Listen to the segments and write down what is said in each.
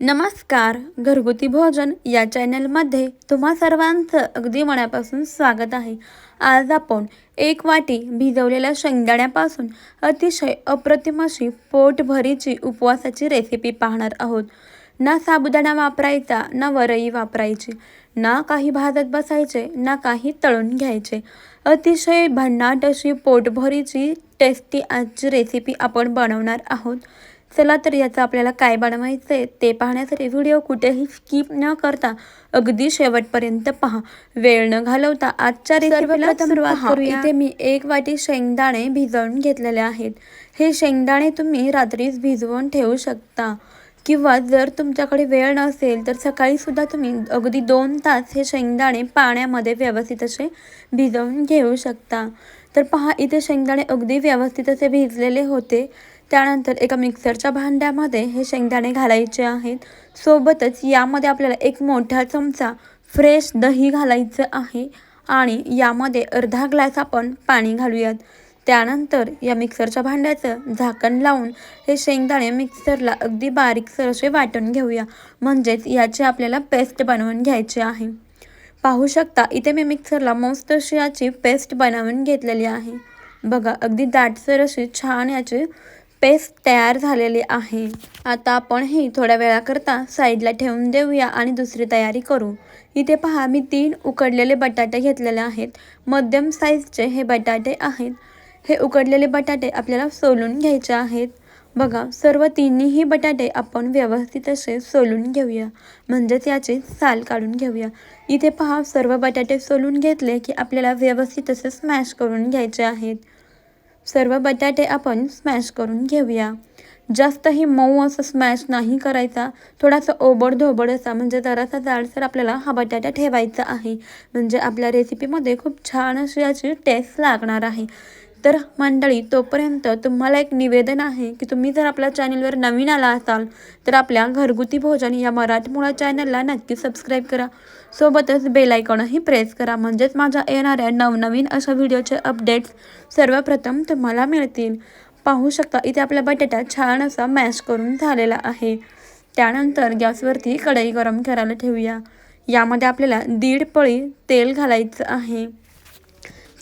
नमस्कार घरगुती भोजन या चॅनलमध्ये तुम्हा सर्वांचं अगदी मनापासून स्वागत आहे. आज आपण एक वाटी भिजवलेल्या शेंगदाण्यापासून अतिशय अप्रतिम अशी पोटभरीची उपवासाची रेसिपी पाहणार आहोत. ना साबुदाणा वापरायचा ना वरई वापरायची ना काही भाजत बसायचे ना काही तळून घ्यायचे. अतिशय भन्नाट अशी पोटभरीची टेस्टी आजची रेसिपी आपण बनवणार आहोत. चला तर याचं आपल्याला काय बनवायचं आहे ते पाहण्यासाठी व्हिडिओ कुठेही स्किप न करता अगदी शेवटपर्यंत पहा. वेळ न घालवता आजच्या रेसिपीला सुरुवात करूया. इथे मी एक वाटी शेंगदाणे भिजवून घेतलेले आहेत. हे शेंगदाणे तुम्ही रात्रीच भिजवून ठेवू शकता. किंवा जर तुमच्याकडे वेळ नसेल तर सकाळी सुद्धा तुम्ही अगदी दोन तास हे शेंगदाणे पाण्यामध्ये व्यवस्थित असे भिजवून घेऊ शकता. तर पहा इथे शेंगदाणे अगदी व्यवस्थित असे भिजलेले होते. त्यानंतर एका मिक्सरच्या भांड्यामध्ये हे शेंगदाणे घालायचे आहेत. सोबतच यामध्ये आपल्याला एक मोठा चमचा फ्रेश दही घालायचं आहे आणि यामध्ये अर्धा ग्लास आपण पाणी घालूयात. त्यानंतर या मिक्सरच्या भांड्याचं झाकण लावून हे शेंगदाणे मिक्सरला अगदी बारीकसर असे वाटून घेऊया. म्हणजेच याची आपल्याला पेस्ट बनवून घ्यायची आहे. पाहू शकता इथे मी मिक्सरला मस्त अशी याची पेस्ट बनवून घेतलेली आहे. बघा अगदी दाटसर अशी छान याची पेस्ट तयार झालेली आहे. आता आपण ही थोड्या वेळाकरता साईडला ठेवून देऊया आणि दुसरी तयारी करू. इथे पहा मी तीन उकडलेले बटाटे घेतलेले आहेत. मध्यम साईजचे हे बटाटे आहेत. हे उकडलेले बटाटे आपल्याला सोलून घ्यायचे आहेत. बघा सर्व तिन्हीही बटाटे आपण व्यवस्थित असे सोलून घेऊया. म्हणजेच याचे साल काढून घेऊया. इथे पहा सर्व बटाटे सोलून घेतले की आपल्याला व्यवस्थित असे स्मॅश करून घ्यायचे आहेत. सर्व बटाटे आपण स्मॅश करून घेऊया. जास्तही मऊ असं स्मॅश नाही करायचा. थोडासा ओबड धोबड असा म्हणजे जरासा जाडसर आपल्याला हा बटाटा ठेवायचा आहे. म्हणजे आपल्या रेसिपीमध्ये खूप छान अशी याची टेस्ट लागणार आहे. तर मंडळी तोपर्यंत तुम्हाला एक निवेदन आहे की तुम्ही जर आपल्या चॅनलवर नवीन आला असाल तर आपल्या घरगुती भोजन या मराठमोळा चॅनलला नक्की सबस्क्राईब करा. सोबतच बेलायकॉनही प्रेस करा म्हणजेच माझ्या येणाऱ्या नवनवीन अशा व्हिडिओचे अपडेट्स सर्वप्रथम तुम्हाला मिळतील. पाहू शकता इथे आपला बटाटा छान असा मॅश करून झालेला आहे. त्यानंतर गॅसवरती कढई गरम करायला ठेवूया. यामध्ये आपल्याला दीड पळी तेल घालायचं आहे.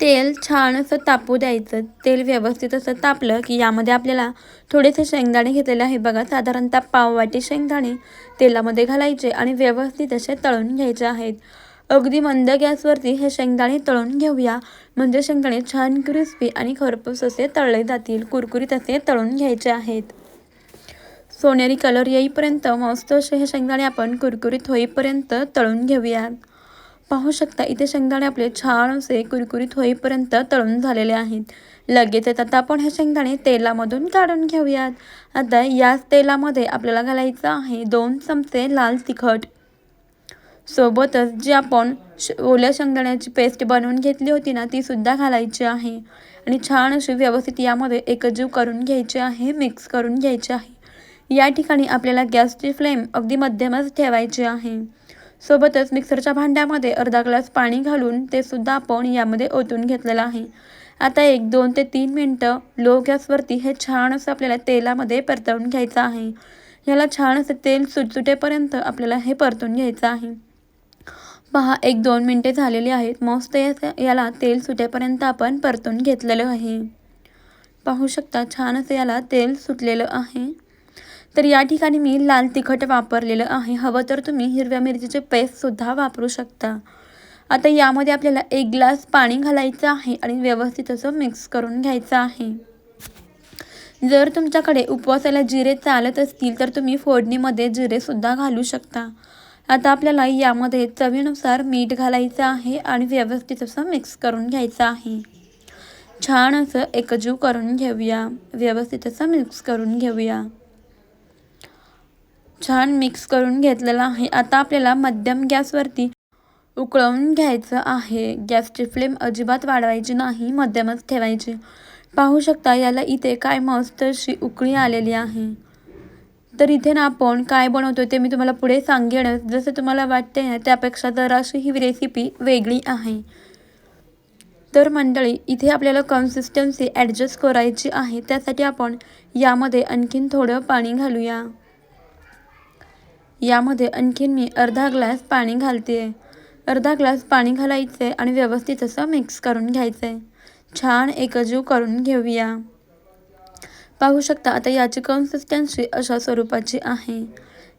तेल छान असं तापू द्यायचं. तेल व्यवस्थित असं तापलं की यामध्ये आपल्याला थोडेसे शेंगदाणे घेतलेले आहे बघा. साधारणतः पाववाटी शेंगदाणे तेलामध्ये घालायचे आणि व्यवस्थित असे तळून घ्यायचे आहेत. अगदी मंद गॅसवरती हे शेंगदाणे तळून घेऊया. म्हणजे शेंगदाणे छान क्रिस्पी आणि खरपूस असे तळले जातील. कुरकुरीत असे तळून घ्यायचे आहेत. सोनेरी कलर येईपर्यंत मस्त असे हे शेंगदाणे आपण कुरकुरीत होईपर्यंत तळून घेऊयात. पाहू शकता इथे शेंगदाणे आपले छान असे कुरकुरीत होईपर्यंत तळून झालेले आहेत. लगेचच आता आपण हे शेंगदाणे तेलामधून काढून घेऊयात. आता याच तेलामध्ये आपल्याला घालायचं आहे दोन चमचे लाल तिखट. सोबतच जी आपण ओल्या शेंगदाण्याची पेस्ट बनवून घेतली होती ना ती सुद्धा घालायची आहे. आणि छान अशी व्यवस्थित यामध्ये एकजीव करून घ्यायची आहे मिक्स करून घ्यायची आहे. या ठिकाणी आपल्याला गॅसची फ्लेम अगदी मध्यमच ठेवायची आहे. सोबतच मिक्सरच्या भांड्यामध्ये अर्धा ग्लास पाणी घालून ते सुद्धा आपण यामध्ये ओतून घेतलेलं आहे. आता एक दोन ते तीन मिनटं लो गॅसवरती हे छान असं आपल्याला तेलामध्ये परतवून घ्यायचं आहे. याला छान असं तेल सुटसुटेपर्यंत आपल्याला हे परतून घ्यायचं आहे. पहा एक दोन मिनटे झालेली आहेत. मस्त याला तेल सुटेपर्यंत आपण परतून घेतलेलं आहे. पाहू शकता छान असं याला तेल सुटलेलं आहे. तर या ठिकाणी मी लाल तिखट वापरलेलं आहे. हवं तर तुम्ही हिरव्या मिरचीचे पेस्टसुद्धा वापरू शकता. आता यामध्ये आपल्याला एक ग्लास पाणी घालायचं आहे आणि व्यवस्थित असं मिक्स करून घ्यायचं आहे. जर तुमच्याकडे उपवासाला जिरे चालत असतील तर तुम्ही फोडणीमध्ये जिरेसुद्धा घालू शकता. आता आपल्याला यामध्ये चवीनुसार मीठ घालायचं आहे आणि व्यवस्थित असं मिक्स करून घ्यायचं आहे. छान असं एकजीव करून घेऊया. व्यवस्थित असं मिक्स करून घेऊया. छान मिक्स करून घेतलेलं आहे. आता आपल्याला मध्यम गॅसवरती उकळवून घ्यायचं आहे. गॅसची फ्लेम अजिबात वाढवायची नाही मध्यमच ठेवायची. पाहू शकता याला इथे काय मस्त अशी उकळी आलेली आहे. तर इथे ना आपण काय बनवतो ते मी तुम्हाला पुढे सांगेन. जसं तुम्हाला वाटते ना त्यापेक्षा जराशी ही रेसिपी वेगळी आहे. तर मंडळी इथे आपल्याला कन्सिस्टन्सी ॲडजस्ट करायची आहे. त्यासाठी आपण यामध्ये आणखीन थोडं पाणी घालूया. यामध्ये आणखीन मी अर्धा ग्लास पाणी घालते. अर्धा ग्लास पाणी घालायचं आहे आणि व्यवस्थित असं मिक्स करून घ्यायचं. आहे छान एकजीव करून घेऊया. पाहू शकता आता याची कन्सिस्टन्सी अशा स्वरूपाची आहे.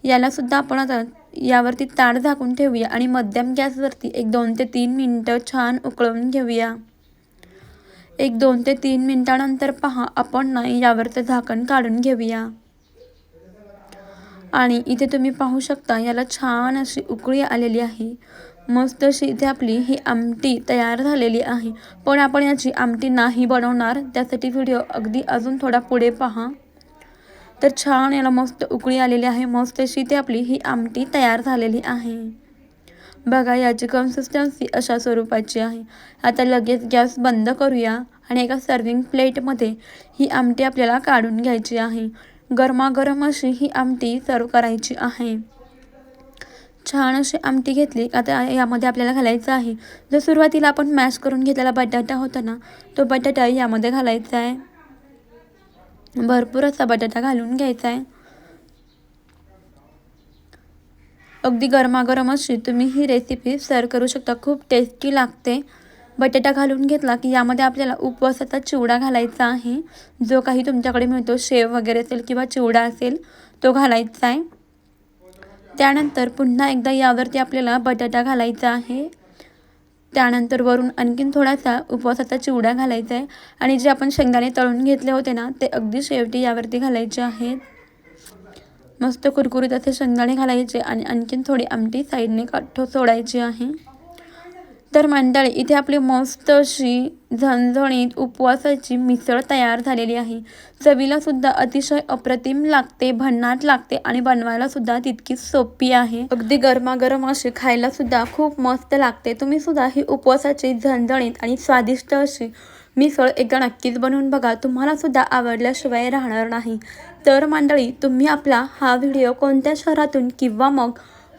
यालासुद्धा आपण आता यावरती ताड झाकून ठेवूया आणि मध्यम गॅसवरती एक दोन ते तीन मिनटं छान उकळवून घेऊया. एक दोन ते तीन मिनटानंतर पहा आपण ना यावरचं झाकण काढून घेऊया. आणि इथे तुम्ही पाहू शकता याला छान अशी उकळी आलेली आहे. मस्त अशी इथे आपली ही आमटी तयार झालेली आहे. पण आपण याची आमटी नाही बनवणार त्यासाठी व्हिडिओ अगदी अजून थोडा पुढे पहा. तर छान याला मस्त उकळी आलेली आहे मस्त अशी इथे आपली ही आमटी तयार झालेली आहे. बघा याची कन्सिस्टन्सी अशा स्वरूपाची आहे. आता लगेच गॅस बंद करूया आणि एका सर्विंग प्लेटमध्ये ही आमटी आपल्याला काढून घ्यायची आहे. गरमागरम अशी ही आमटी सर्व करायची आहे. छान अशी आमटी घेतली. आता यामध्ये आपल्याला घालायचं आहे. जर सुरुवातीला आपण मॅश करून घेतलेला बटाटा होता ना तो बटाटा यामध्ये घालायचा आहे. भरपूर असा बटाटा घालून घ्यायचा आहे. अगदी गरमागरम अशी तुम्ही ही रेसिपी सर्व करू शकता. खूप टेस्टी लागते. बटाटा घालून घेतला की यामध्ये आपल्याला उपवासाचा चिवडा घालायचा आहे. जो काही तुमच्याकडे मिळतो शेव वगैरे असेल किंवा चिवडा असेल तो घालायचा आहे. त्यानंतर पुन्हा एकदा यावरती आपल्याला बटाटा घालायचा आहे. त्यानंतर वरून आणखीन थोडासा उपवासाचा चिवडा घालायचा आहे. आणि जे आपण शेंगदाणे तळून घेतले होते ना ते अगदी शेवटी यावरती घालायचे आहेत. मस्त कुरकुरीत असे शेंगदाणे घालायचे आणि आणखीन थोडी आमटी साईडने काठो सोडायची आहे. तर मंडळी इथे आपली मस्त अशी झणझणीत उपवासाची मिसळ तयार झालेली आहे. चवीला सुद्धा अतिशय अप्रतिम लागते भन्नाट लागते आणि बनवायला सुद्धा तितकीच सोपी आहे. अगदी गरमागरम अशी खायला सुद्धा खूप मस्त लागते. तुम्ही सुद्धा ही उपवासाची झणझणीत आणि स्वादिष्ट अशी मिसळ एकदा नक्कीच बनवून बघा. तुम्हाला सुद्धा आवडल्याशिवाय राहणार नाही. तर मंडळी तुम्ही आपला हा व्हिडिओ कोणत्या शहरातून किंवा मग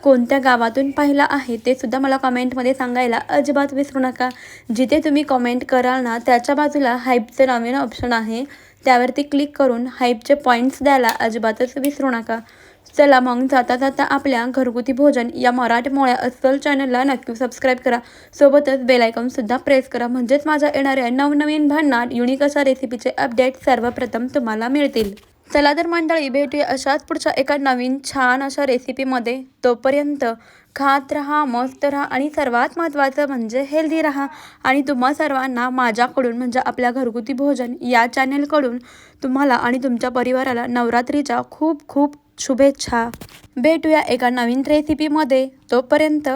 कोणत्या गावातून पाहिला आहे ते सुद्धा मला कमेंटमध्ये सांगायला अजिबात विसरू नका. जिथे तुम्ही कमेंट कराल ना त्याच्या बाजूला हाईपचं नवीन ऑप्शन आहे. त्यावरती क्लिक करून हाईपचे पॉईंट्स द्यायला अजिबातच विसरू नका. चला मग जाता जाता आपल्या घरगुती भोजन या मराठमोळ्या अस्सल चॅनलला नक्की सबस्क्राईब करा. सोबतच बेलायकॉनसुद्धा प्रेस करा. म्हणजेच माझ्या येणाऱ्या नवनवीन भांडणात युनिक अशा रेसिपीचे अपडेट सर्वप्रथम तुम्हाला मिळतील. चला तर मंडळी भेटूया अशाच पुढच्या एका नवीन छान अशा रेसिपीमध्ये तोपर्यंत खात राहा मस्त राहा आणि सर्वात महत्त्वाचं म्हणजे हेल्दी राहा. आणि तुम्हा सर्वांना माझ्याकडून म्हणजे आपल्या घरगुती भोजन या चॅनेलकडून तुम्हाला आणि तुमच्या परिवाराला नवरात्रीच्या खूप खूप शुभेच्छा. भेटूया एका नवीन रेसिपीमध्ये तोपर्यंत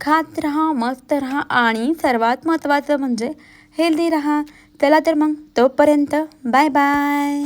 खात राहा मस्त राहा आणि सर्वात महत्त्वाचं म्हणजे हेल्दी राहा. चला तर मग तोपर्यंत बाय बाय